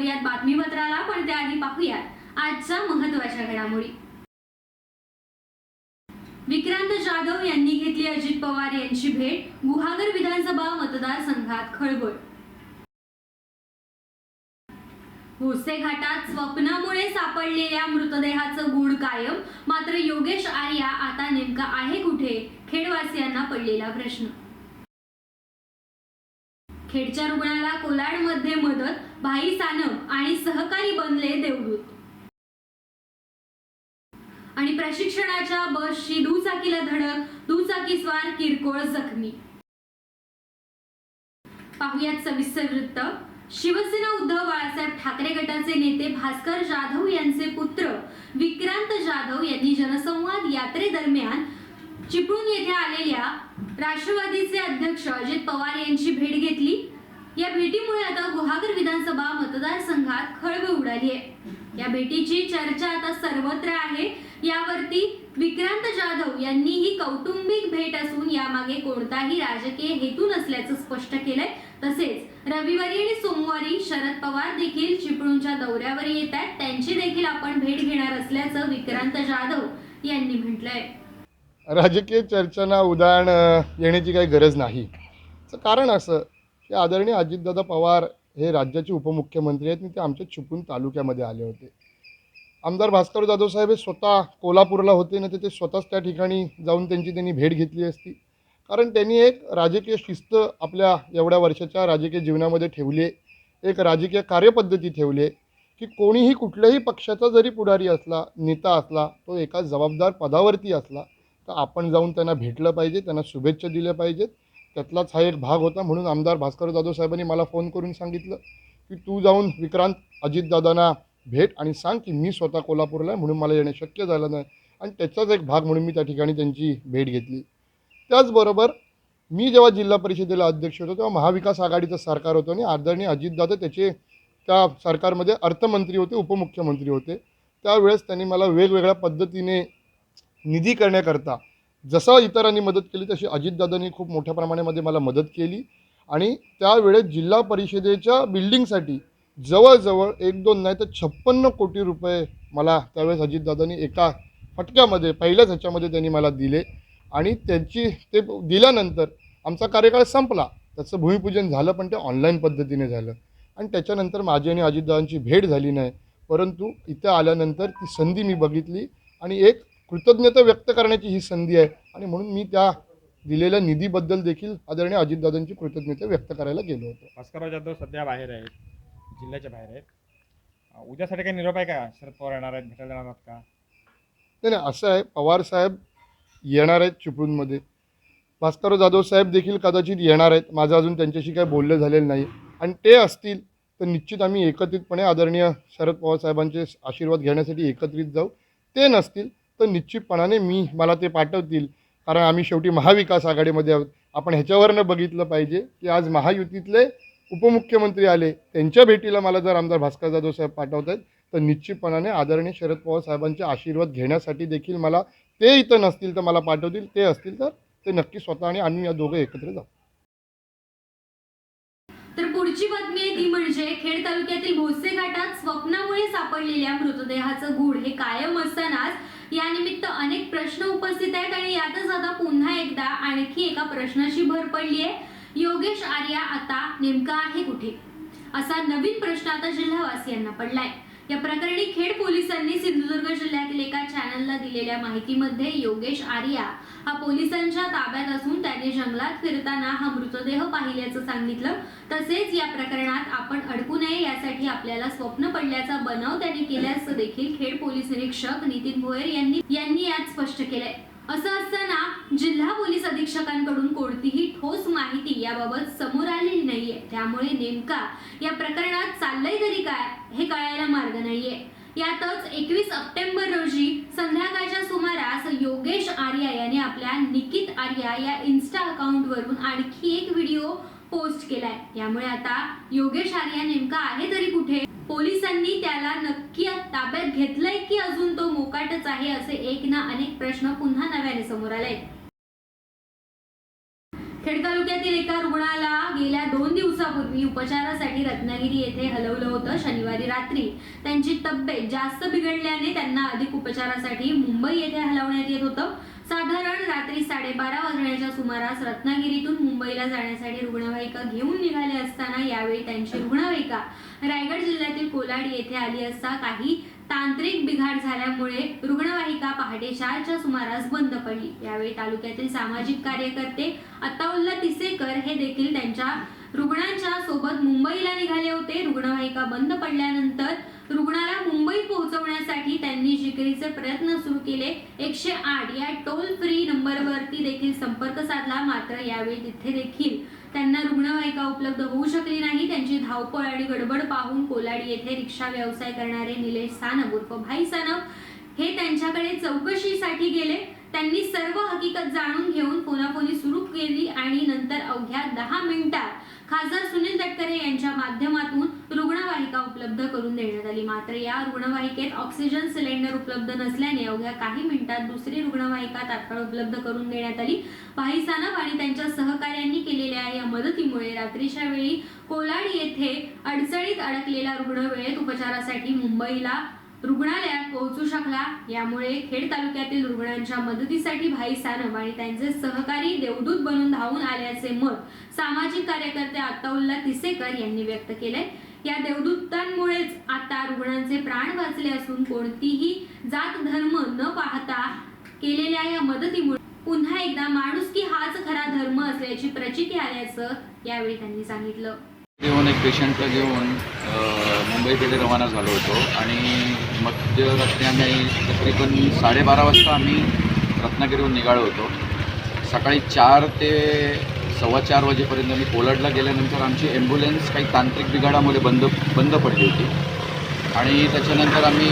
करूयात बातमीपत्राला पण त्याआधी पाहूयात. आजच्या महत्त्वाच्या घडामोडी. विक्रांत जाधव यांनी घेतली अजित पवार यांची भेट गुहागर विधानसभा मतदारसंघात खळबळ. भोसे घाटात स्वप्नामुळे सापडलेल्या मृतदेहाचं गूढ कायम. मात्र योगेश आर्या आता नेमका आहे कुठे? खेडवासियांना पडलेला प्रश्न. खेडच्या रुग्णाला कोलाडमध्ये मदत भाई सानप आणि सहकारी बनले देवदूत. आणि प्रशिक्षणाच्या बसची दुचाकीला धडक दुचाकीस्वार किरकोळ जखमी. पाहुयात सविस्तर वृत्त. शिवसेना उद्धव बाळासाहेब ठाकरे गटाचे नेते भास्कर जाधव यांचे पुत्र विक्रांत जाधव यांनी जनसंवाद यात्रेदरम्यान चिपळूण येथे आलेल्या राष्ट्रवादीचे अध्यक्ष अजित पवार यांची भेट घेतली. या भेटीमुळे आता गुहागर विधानसभा मतदारसंघात खळबळ उडाली आहे. या भेटीची चर्चा आता सर्वत्र आहे. यावरती विक्रांत जाधव यांनी ही कौटुंबिक भेट असून यामागे कोणताही राजकीय हेतू नसल्याचं स्पष्ट केलंय. तसेच रविवारी आणि सोमवारी शरद पवार देखील चिपळूणच्या दौऱ्यावर येत आहेत. त्यांची देखील आपण भेट घेणार असल्याचं विक्रांत जाधव यांनी म्हटलंय. राजकीय चर्चांना उदाहरण येण्याची काही गरज नाही. याचं कारण असं की आदरणीय अजितदादा पवार हे राज्याचे उपमुख्यमंत्री आहेत आणि ते आमच्या चिपळूण तालुक्यामध्ये आले होते. आमदार भास्कर जाधव साहेब हे स्वतः कोल्हापूरला होते ना ते स्वतःच त्या ठिकाणी जाऊन त्यांची त्यांनी भेट घेतली असती. कारण त्यांनी एक राजकीय शिस्त आपल्या एवढ्या वर्षाच्या राजकीय जीवनामध्ये ठेवली आहे. एक राजकीय कार्यपद्धती ठेवली आहे की कोणीही कुठल्याही पक्षाचा जरी पुढारी असला नेता असला तो एका जबाबदार पदावरती असला तर आपण जाऊन त्यांना भेटलं पाहिजे त्यांना शुभेच्छा दिल्या पाहिजेत. त्यातलाच हा एक भाग होता म्हणून आमदार भास्कर जाधव साहेबांनी मला फोन करून सांगितलं की तू जाऊन विक्रांत अजितदादांना भेट आणि सांग की मी स्वतः कोल्हापूरला आहे म्हणून मला येणं शक्य झालं नाही. आणि त्याचाच एक भाग म्हणून मी त्या ठिकाणी त्यांची भेट घेतली. त्याचबरोबर मी जेव्हा जिल्हा परिषदेला अध्यक्ष होतो तेव्हा महाविकास आघाडीचं सरकार होतं आणि आदरणीय अजितदादा त्याचे त्या सरकारमध्ये अर्थमंत्री होते उपमुख्यमंत्री होते. त्यावेळेस त्यांनी मला वेगवेगळ्या पद्धतीने निधी करण्याकरता. जसं इतरांनी मदत केली तशी अजितदादांनी खूप मोठ्या प्रमाणामध्ये मला मदत केली. आणि त्यावेळेस जिल्हा परिषदेच्या बिल्डिंगसाठी जवळजवळ एक दोन नाही तर छप्पन्न कोटी रुपये मला त्यावेळेस अजितदादांनी एका फटक्यामध्ये पहिल्याच ह्याच्यामध्ये त्यांनी मला दिले. आणि त्यांची ते दिल्यानंतर आमचा कार्यकाळ संपला. त्याचं भूमिपूजन झालं पण ते ऑनलाईन पद्धतीने झालं. आणि त्याच्यानंतर माझी आणि अजितदादांची भेट झाली नाही. परंतु इथे आल्यानंतर ती संधी मी बघितली. आणि एक कृतज्ञता व्यक्त करण्याची ही संधी आहे. आणि म्हणून मी त्या दिलेल्या निधीबद्दल देखील आदरणीय अजितदादांची कृतज्ञता व्यक्त करायला गेलो होतो. भास्करराव जाधव सध्या बाहेर आहेत जिल्ह्याच्या बाहेर आहेत. उद्यासाठी काही निरोप आहे का? शरद पवार येणार आहेत भेटायला आहात का? नाही नाही असं आहे पवार साहेब येणार आहेत चिपळूणमध्ये. भास्करराव जाधव साहेब देखील कदाचित येणार आहेत. माझं अजून त्यांच्याशी काही बोलणं झालेलं नाही. आणि ते असतील तर निश्चित आम्ही एकत्रितपणे आदरणीय शरद पवार साहेबांचे आशीर्वाद घेण्यासाठी एकत्रित जाऊ. ते नसतील तर निश्चितपणाने मी मला ते पाठवतील. कारण आम्ही शेवटी महाविकास आघाडीमध्ये आहोत. आपण ह्याच्यावरनं बघितलं पाहिजे की आज महायुतीतले उपमुख्यमंत्री आले त्यांच्या भेटीला मला जर आमदार भास्कर जाधव साहेब पाठवत आहेत तर निश्चितपणाने आदरणीय शरद पवार साहेबांचे आशीर्वाद घेण्यासाठी देखील मला ते इथं नसतील तर मला पाठवतील ते असतील तर ते नक्की स्वतः आणि आम्ही या दोघं एकत्र जाऊ. तर पुढची बातमी ती म्हणजे खेड तालुक्यातील भोसे घाटात स्वप्नामुळे सापडलेल्या मृतदेहाचं गुढ हे कायम असतानाच यानिमित्त अनेक प्रश्न उपस्थित आहेत आणि यातच आता पुन्हा एकदा आणखी एका प्रश्नाची भर पडली आहे योगेश आर्या आता नेमका आहे कुठे? असा नवीन प्रश्न आता जिल्हावासियांना पडलाय. या प्रकरणी खेड पोलिसांनी सिंधुदुर्ग जिल्ह्यातील एका चॅनलला दिलेल्या माहितीमध्ये योगेश आर्या हा पोलिसांच्या ताब्यात असून त्याने जंगलात फिरताना हा मृतदेह पाहिल्याचं सांगितलं. तसेच या प्रकरणात आपण अडकू नये यासाठी आपल्याला स्वप्न पडल्याचा बनाव त्याने केल्याचं देखील खेड पोलीस निरीक्षक नितीन भोयर यांनी यांनी यात स्पष्ट केलंय. असं असताना जिल्हा पोलीस अधीक्षकांकडून कोणतीही ठोस माहिती याबाबत समोर आलेली नाहीये. त्यामुळे नेमका या प्रकरणात चाललंय तरी काय हे कळायला मार्ग नाहीये. यातच एकवीस सप्टेंबर रोजी संध्याकाळच्या सुमारास योगेश आर्या याने आपल्या निकित आर्या या इन्स्टा अकाउंटवरून आणखी एक व्हिडिओ पोस्ट केलाय. यामुळे आता योगेश आर्या नेमका आहे तरी कुठे? पोलिसांनी त्याला नक्की ताब्यात घेतलंय की अजून तो मोकाटच आहे असे एक ना अनेक प्रश्न पुन्हा नव्याने समोर आले खेड तालुक्यातील एका रुग्णाला गेल्या दोन दिवसापूर्वी उपचारासाठी रत्नागिरी येथे हलवलं होतं शनिवारी रात्री. त्यांची तब्येत जास्त बिघडल्याने त्यांना अधिक उपचारासाठी मुंबई येथे हलवण्यात येत होतं. साधारण रात्री साडेबारा वाजण्याच्या सुमारास रत्नागिरीतून मुंबईला जाण्यासाठी रुग्णवाहिका घेऊन निघाले असताना यावेळी त्यांची रुग्णवाहिका रायगड जिल्ह्यातील कोलाड येथे आली असता काही तांत्रिक बिघाड झाल्यामुळे रुग्णवाहिका पहाटे चारच्या सुमारास बंद पडली. यावेळी तालुक्यातील सामाजिक कार्यकर्ते अत्ताउल्ला तिसेकर हे देखील त्यांच्या रुग्णांच्या सोबत मुंबईला निघाले होते. रुग्णवाहिका बंद पडल्यानंतर रुग्णाला मुंबईत पोहोचवण्यासाठी त्यांनी जिकिरीचे प्रयत्न सुरू केले. एकशे आठ या टोल फ्री नंबरवरती देखील संपर्क साधला मात्र यावेळी तिथे देखील त्यांना रुग्णवाहिका उपलब्ध होऊ शकली नाही. त्यांची धावपळ आणि गडबड पाहून कोलाडी येथे रिक्षा व्यवसाय करणारे निलेश सानव उर्फ भाई सानव हे त्यांच्याकडे चौकशीसाठी गेले. त्यांनी सर्व हकीकत जाणून घेऊन कोणाकोणी सुरू केली आणि नंतर अवघ्या दहा मिनिटात खासदार सुनील तटकरे यांच्या माध्यमातून रुग्णवाहिका उपलब्ध करून देण्यात आली. मात्र या रुग्णवाहिकेत ऑक्सिजन सिलेंडर उपलब्ध नसल्याने अवघ्या काही मिनिटात दुसरी रुग्णवाहिका तात्काळ उपलब्ध करून देण्यात आली. भाईसानप आणि त्यांच्या सहकाऱ्यांनी केलेल्या या मदतीमुळे रात्रीच्या वेळी कोलाड येथे अडचणीत अडकलेला रुग्ण वेळेत उपचारासाठी मुंबईला रुग्णालयात पोहोचू शकला. यामुळे खेड तालुक्यातील रुग्णांच्या मदतीसाठी भाई सानप आणि त्यांचे सहकारी देवदूत बनून धावून आल्याचे मत सामाजिक कार्यकर्ते आताउल्ला तिसेकर यांनी व्यक्त केले या देवदूतांमुळेच आता रुग्णांचे प्राण वाचले असून कोणतीही जात धर्म न पाहता केलेल्या या मदतीमुळे पुन्हा एकदा माणूस की हाच खरा धर्म असल्याची प्रचिती आल्याचं यावेळी त्यांनी सांगितलं. घेऊन एक पेशंटला घेऊन मुंबईकडे रवाना झालो होतो. आणि मध्यरात्री आम्ही तकरीबन साडेबारा वाजता आम्ही रत्नागिरीहून निघालो होतो. सकाळी चार ते सव्वा चार वाजेपर्यंत मी कोलाडला गेल्यानंतर आमची ॲम्ब्युलन्स काही तांत्रिक बिघाडामुळे बंद बंद पडली होती. आणि त्याच्यानंतर आम्ही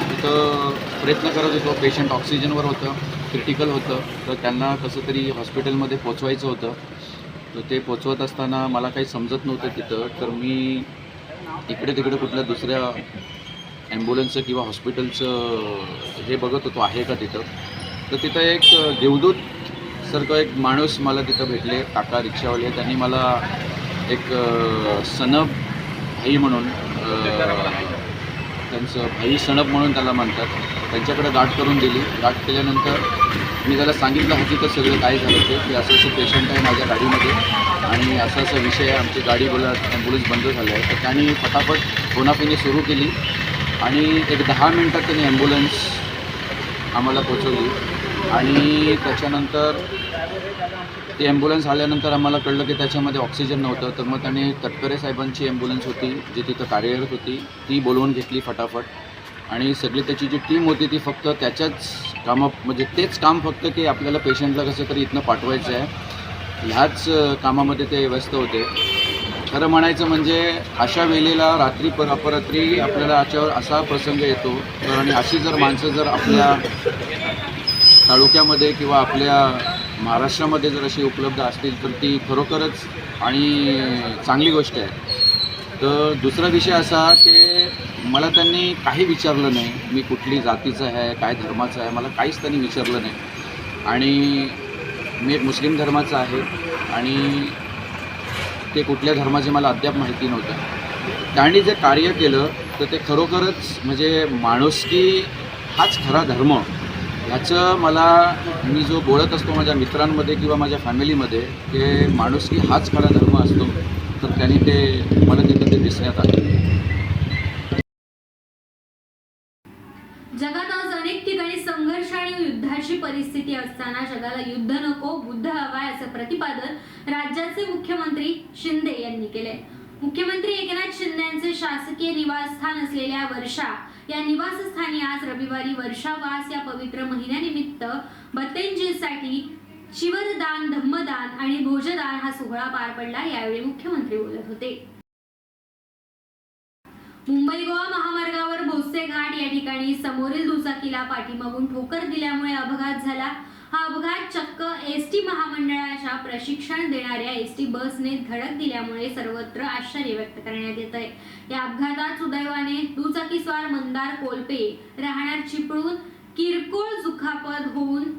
तिथं प्रयत्न करत होतो. पेशंट ऑक्सिजनवर होतं क्रिटिकल होतं. तर त्यांना कसं तरी हॉस्पिटलमध्ये पोचवायचं होतं. तर ते पोचवत असताना मला काही समजत नव्हतं तिथं. तर मी इकडे तिकडे कुठल्या दुसऱ्या ॲम्ब्युलन्सचं किंवा हॉस्पिटलचं हे बघत होतो. आहे का तिथं? तर तिथं एक देवदूत सारखं एक माणूस मला तिथं भेटले. काका रिक्षावाले. त्यांनी मला एक अ, सनब भाई म्हणून त्यांचं भाई सणप म्हणून त्याला म्हणतात. त्यांच्याकडे गाठ करून दिली. गाठ केल्यानंतर मी त्याला सांगितलं हकीकत सगळं काय झालं ते की असं असं पेशंट आहे माझ्या गाडीमध्ये आणि असा असा विषय आहे आमची गाडी बोला ॲम्ब्युलन्स बंद झालं आहे तर त्यांनी फटाफट फोनाफिनी सुरू केली आणि एक दहा मिनटात त्यांनी ॲम्ब्युलन्स आम्हाला पोचवली आणि त्याच्यानंतर ती ॲम्ब्युलन्स आल्यानंतर आम्हाला कळलं की त्याच्यामध्ये ऑक्सिजन नव्हतं. तर मग त्याने तटकरे साहेबांची ॲम्ब्युलन्स होती जी तिथं कार्यरत होती ती बोलवून घेतली फटाफट. आणि सगळी त्याची जी टीम होती ती फक्त त्याच्याच कामा म्हणजे तेच काम फक्त की आपल्याला पेशंटला कसं तरी इथनं पाठवायचं आहे. ह्याच कामामध्ये ते व्यस्त होते. खरं म्हणायचं म्हणजे अशा वेळेला रात्री पर अपरात्री आपल्याला याच्यावर असा प्रसंग येतो. तर आणि अशी जर माणसं जर आपल्या तालुक्यामध्ये किंवा आपल्या महाराष्ट्रामध्ये जर अशी उपलब्ध असतील तर ती खरोखरच आणि चांगली गोष्ट आहे. तर दुसरा विषय असा की मला त्यांनी काही विचारलं नाही मी कुठली जातीचं आहे काय धर्माचं आहे मला काहीच त्यांनी विचारलं नाही. आणि मी एक मुस्लिम धर्माचा आहे आणि ते कुठल्या धर्माचे मला अद्याप माहिती नव्हतं. त्यांनी जे कार्य केलं तर ते खरोखरच म्हणजे माणुसकी हाच खरा धर्म. ह्याचं मला मी जो बोलत असतो माझ्या मित्रांमध्ये किंवा माझ्या फॅमिलीमध्ये की माणुसकी हाच खरा धर्म असतो. तर त्यांनी ते मला तिथं ते दिसण्यात आले. जगात आज अनेक ठिकाणी संघर्ष आणि युद्धाची परिस्थिती असताना जगाला युद्ध नको बुद्ध हवाय असं प्रतिपादन राज्याचे मुख्यमंत्री शिंदे यांनी केले मुख्यमंत्री एकनाथ शिंदे यांचे शासकीय निवासस्थान असलेल्या वर्षा या निवासस्थानी आज रविवारी वर्षावास या पवित्र महिन्यानिमित्त बत्तेंजीसाठी शिवरदान धम्मदान आणि भोजदान हा सोहळा पार पडला यावेळी मुख्यमंत्री बोलत होते. मुंबई गोवा महामार्गावर भोसे घाट या ठिकाणी समोरील दुचाकीला पाठीमागून ठोकर दिल्यामुळे अपघात झाला. हा अपघात चक्क एस टी महामंडळाच्या प्रशिक्षण देणाऱ्या एस टी बसने धडक दिल्यामुळे सर्वत्र आश्चर्य व्यक्त करण्यात येत आहे या अपघातात सुदैवाने दुचाकीस्वार मंदार कोलपे राहणार चिपळून किरकोळ दुखापत होऊन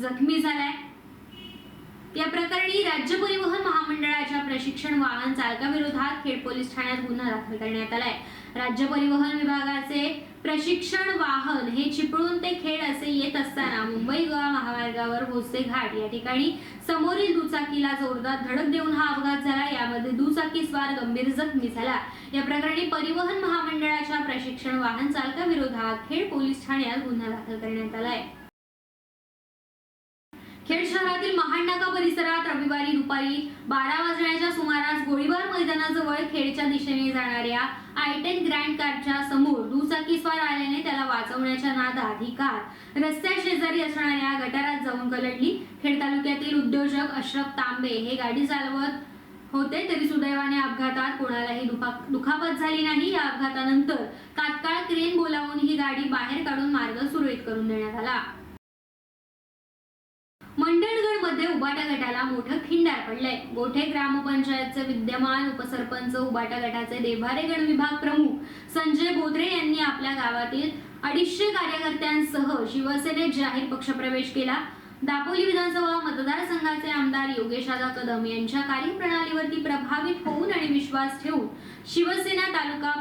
जखमी झालाय. या प्रकरणी राज्य परिवहन महामंडळाच्या प्रशिक्षण वाहन चालकाविरोधात खेड पोलीस ठाण्यात गुन्हा दाखल करण्यात आलाय. राज्य परिवहन विभागाचे प्रशिक्षण वाहन हे चिपळूण ते खेड असे येत असताना मुंबई गोवा महामार्गावर भोसे घाट या ठिकाणी समोरील दुचाकीला जोरदार धडक देऊन हा अपघात झाला. यामध्ये दुचाकी स्वार गंभीर जखमी झाला. या प्रकरणी परिवहन महामंडळाच्या प्रशिक्षण वाहन चालकाविरोधात खेड पोलीस ठाण्यात गुन्हा दाखल करण्यात आलाय. खेड शहरातील महाडनाका परिसरात रविवारी दुपारी बारा वाजण्याच्या सुमारास गोळीबार मैदानाजवळ खेडच्या दिशेने जाणाऱ्या आय टेन ग्रँड कारच्या समोर दुचाकीस्वार आल्याने त्याला वाचवण्याच्या नादात ही कार रस्त्या शेजारी असणाऱ्या गटारात जाऊन कलटली खेड तालुक्यातील उद्योजक अशरफ तांबे हे गाडी चालवत होते तरी सुदैवाने अपघातात कोणालाही दुखा- दुखापत झाली नाही. या अपघातानंतर तात्काळ क्रेन बोलावून ही गाडी बाहेर काढून मार्ग सुरळीत करून देण्यात आला. मंडणगडमध्ये उबाटा गटाला मोठं खिंडार पडलंय. गोठे ग्रामपंचायतचे विद्यमान उपसरपंच उबाटा गटाचे देभारेगड विभाग प्रमुख संजय बोत्रे यांनी आपल्या गावातील अडीचशे कार्यकर्त्यांसह शिवसेनेत जाहीर पक्षप्रवेश केला. दापोली विधानसभा मतदारसंघाचे आमदार योगेशदादा कदम यांच्या कार्यप्रणालीवरती प्रभावित होऊन आणि विश्वास ठेवून शिवसेना तालुका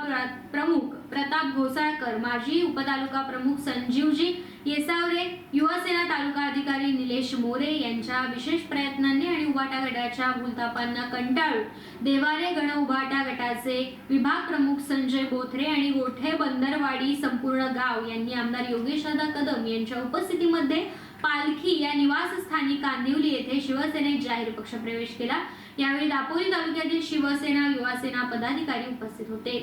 प्रमुख प्रताप घोसाळकर माजी उपतालुका प्रमुख संजीवजी येसावरे युवासेना तालुका अधिकारी निलेश मोरे यांच्या विशेष प्रयत्नांनी आणि उभाटा गटाच्या भूलतापांना कंटाळून देवारे गण उभाटा गटाचे विभाग प्रमुख संजय बोथरे आणि गोठे बंदरवाडी संपूर्ण गाव यांनी आमदार योगेशदादा कदम यांच्या उपस्थितीमध्ये पालखी या निवासस्थानी कांदिवली येथे शिवसेनेत जाहीर पक्षप्रवेश केला. यावेळी दापोली तालुक्यातील शिवसेना युवासेना पदाधिकारी उपस्थित होते.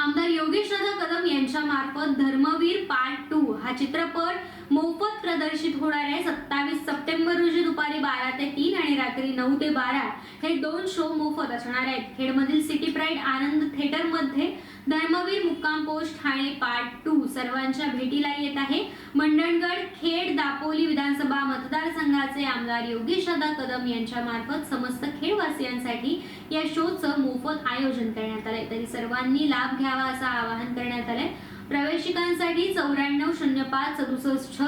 आमदार योगेश राजा कदम यांच्या मार्फत धर्मवीर पार्ट टू हा चित्रपट मोफत प्रदर्शित होणार आहे सत्तावीस सप्टेंबर रोजी दुपारी बारा ते तीन आणि रात्री नऊ ते बारा हे दोन शो मोफत असणार आहेत. खेडमधील सिटी प्राईड आनंद थिएटरमध्ये धर्मवीर मुक्काम पोस्ट ठाणे पार्ट टू सर्वांच्या भेटीला येत आहे. मंडणगड खेड दापोली विधानसभा मतदारसंघाचे आमदार योगेशदा कदम यांच्या मार्फत समस्त खेडवासियांसाठी या शोचं मोफत आयोजन करण्यात आलंय. तरी सर्वांनी लाभ घ्यावा असं आवाहन करण्यात आलंय. प्रवेशिकांसाठी चौऱ्याण्णव शून्य पाच सदुसष्ट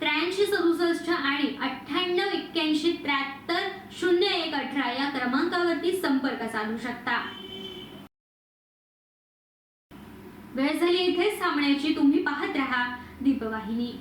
त्र्याऐंशी सदुसष्ट आणि अठ्ठ्याण्णव एक्क्याऐंशी त्र्याहत्तर शून्य एक अठरा या क्रमांकावरती संपर्क साधू शकता. वेळ झाली इथेच थांबण्याची. तुम्ही पाहत राहा दीपवाहिनी.